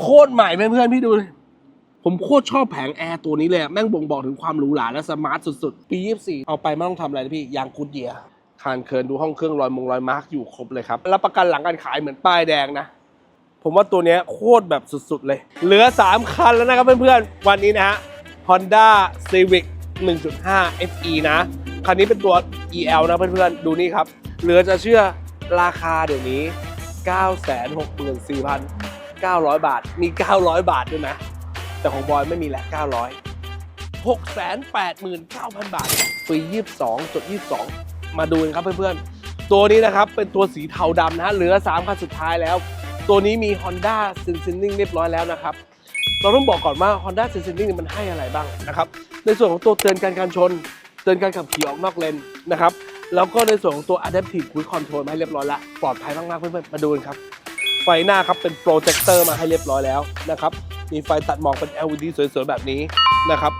โคตรใหม่เพื่อนๆพี่ดูเลยผมโคตรชอบแผงแอร์ตัวนี้เลยแม่งบ่งบอกถึงความหรูหราและสมาร์ทสุดๆ ปี 24 เอาไปไม่ต้องทำอะไรนะพี่ ยางกูดเยียคานเคินดูห้องเครื่องรอยมงรอยมาร์กอยู่ครบเลยครับ รับประกันหลังการขายเหมือนป้ายแดงนะ ผมว่าตัวนี้โคตรแบบสุดๆเลย เหลือ 3 คันแล้วนะครับเพื่อนๆ วันนี้นะฮะ Honda Civic 1.5 FE นะ คันนี้เป็นตัว EL นะเพื่อนๆ ดูนี่ครับ เหลือจะเชื่อราคาเดี๋ยวนี้ 900 บาท มี 900 บาทด้วยนะ แต่ของบอยไม่มีแหละ 900 689,000 บาทปี22จด22 มาดูกันครับเพื่อนๆ ตัวนี้นะครับเป็นตัวสีเทาดำนะฮะเหลือ 3 คันสุดท้ายแล้ว ตัวนี้มี Honda s e n s i n g เรียบร้อยแล้วนะครับ เราต้องบอกก่อนว่า Honda s e n s i n i n g มันให้อะไรบ้างนะครับ ในส่วนของตัวเตือนการการชน เตือนการขับขี่ออกนอกเลนนะครับแล้วก็ในส่วนของตัว Adaptive Cruise Control มาให้เรียบร้อยแล้ว ปลอดภัยมากๆเพื่อนๆ มาดูกันครับ ไฟหน้าครับเป็นโปรเจคเตอร์มาให้เรียบร้อยแล้วนะครับ มีไฟตัดหมอกเป็น LED สวยๆแบบนี้นะครับ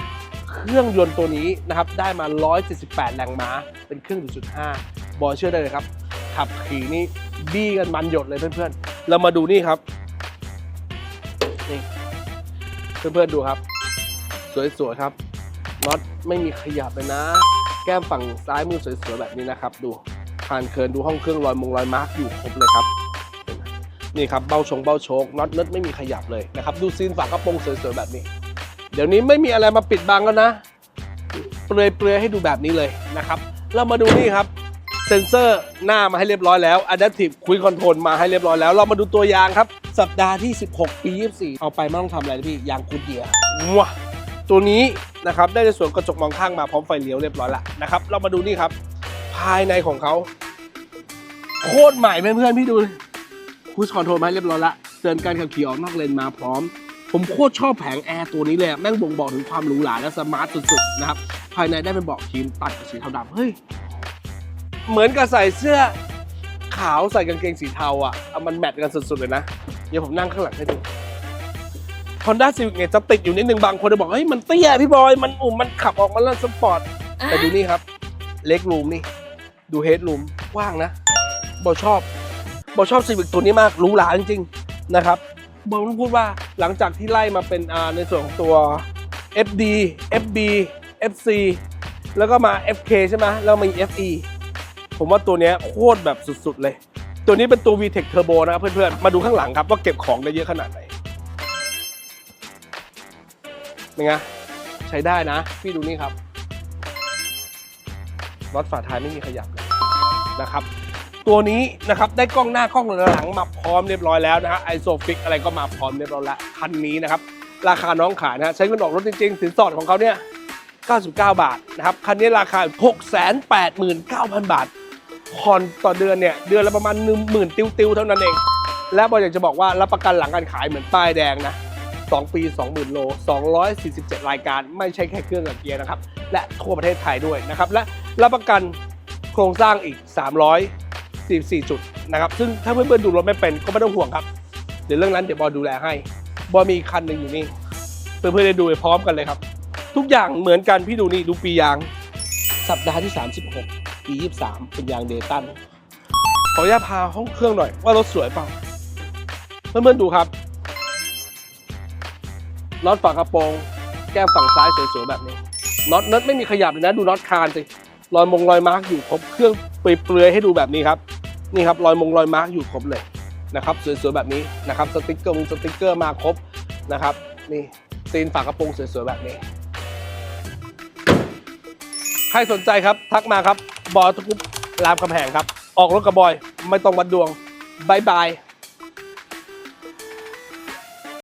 เครื่องยนต์ตัวนี้นะครับได้มา 178 แรงม้า เป็นเครื่อง 1.5 บอเชื่อได้เลยครับ ขับขี่นี่บี้กันมันหยดเลยเพื่อนๆ เรามาดูนี่ครับนี่เพื่อนๆดูครับ สวยๆครับน็อตไม่มีขยับเลยนะ แก้มฝั่งซ้ายมือสวยๆแบบนี้นะครับ ดูผ่านเคินดูห้องเครื่องรอยมงรอยมาร์กอยู่ครบเลยครับ นี่ครับเบ้าชงเบ้าชกน็อตเน็ตไม่มีขยับเลยนะครับ ดูซีนฝากระโปรงสวยๆแบบนี้ เดี๋ยวนี้ไม่มีอะไรมาปิดบังแล้วนะ เปลือยเปลือยๆให้ดูแบบนี้เลยนะครับ เรามาดูนี่ครับเซนเซอร์หน้ามาให้เรียบร้อยแล้ว Adaptive Cruise Control มาให้เรียบร้อยแล้ว เรามาดูตัวยางครับ สัปดาห์ที่ 16 ปี 24 เอาไปไม่ต้องทำอะไรพี่ ยางกูเดียร์ว้าตัวนี้นะครับได้ในส่วนกระจกมองข้างมาพร้อมไฟเลี้ยวเรียบร้อยล้วนะครับ เรามาดูนี่ครับ ภายในของเขา โคตรใหม่เพื่อนๆพี่ดู คูสคอนโทรลมาเรียบร้อยละเตือนการขับขี่ออกนอกเลนมาพร้อม ผมโคตรชอบแผงแอร์ตัวนี้เลยอะแม่งบ่งบอกถึงความหรูหราและสมาร์ทสุดๆนะครับภายในได้เป็นเบาะคีนตัดกับสีเทาดำเฮ้ยเหมือนกับใส่เสื้อขาวใส่กางเกงสีเทาอะเอามันแมทกันสุดๆเลยนะ เดี๋ยวผมนั่งข้างหลังให้ดู Honda Civic เนี่ยจะติดอยู่นิดนึงบางคนจะบอกเฮ้ยมันเตี้ยพี่บอยมันอุ่มมันขับออกมาแล้วสปอร์ตแต่ดูนี่ครับเล็กรูมนี่ ดูเฮดรูมกว้างนะบอชอบ บอชอบ Civic ตัวนี้มากหรูหราจริงๆนะครับบอลต้องพูดว่าหลังจากที่ไล่มาเป็นในส่วนของตัว FD FB FC แล้วก็มา FK ใช่ไหมแล้วมี FE ผมว่าตัวนี้โคตรแบบสุดๆเลย ตัวนี้เป็นตัว VTEC Turbo นะครับเพื่อนๆ มาดูข้างหลังครับว่าเก็บของได้เยอะขนาดไหนเป็นไงใช้ได้นะ พี่ดูนี่ครับรถฝาท้ายไม่มีขยับเลยนะครับ ตัวนี้นะครับได้กล้องหน้ากล้องหลังมาพร้อมเรียบร้อยแล้วนะฮะไอโซฟิกอะไรก็มาพร้อมเรียบร้อยล้วคันนี้นะครับราคาน้องขายนะใช้เงินออกรถจริงๆสินสอดของเขาเนี่ย 99 บาทนะครับคันนี้ราคา 689,000 บาทผ่อนต่อเดือนเนี่ยเดือนละประมาณ 10,000 ติวๆเท่านั้นเอง และบอยอยากจะบอกว่ารับประกันหลังการขายเหมือนป้ายแดงนะ2 ปี 20,000 โล 247 รายการ ไม่ใช่แค่เครื่องกับเกียร์นะครับ และทั่วประเทศไทยด้วยนะครับ และรับประกันโครงสร้างอีก 44 จุดนะครับ ซึ่งถ้าเพื่อนๆดูรถไม่เป็นก็ไม่ต้องห่วงครับ เดี๋ยวเรื่องนั้นเดี๋ยวบอยดูแลให้ บอยมีอีกคันหนึ่งอยู่นี่ เพื่อนๆได้ดูไปพร้อมกันเลยครับ ทุกอย่างเหมือนกันพี่ดูนี่ดูปียาง สัปดาห์ที่ 36 ปี 23 เป็นยางเดตัน ขออนุญาตพาห้องเครื่องหน่อยว่ารถสวยเปล่า เพื่อนๆดูครับน็อตฝากระโปรง แก้มฝั่งซ้ายสวยๆแบบนี้น็อตเน็ตไม่มีขยับเลยนะ ดูน็อตคานสิรอยมงรอยมาร์กอยู่ครบเครื่องเปลือยให้ดูแบบนี้ครับ นี่ครับรอยมงรอยมาร์กอยู่ครบเลยนะครับสวยๆแบบนี้นะครับสติกเกอร์สติกเกอร์มาครบนะครับนี่ซีนฝากระโปรงสวยๆแบบนี้ ใครสนใจครับทักมาครับบอยทุกุปรามคำแหงครับ ออกรถกับบอย ไม่ต้องวัดดวงบายบาย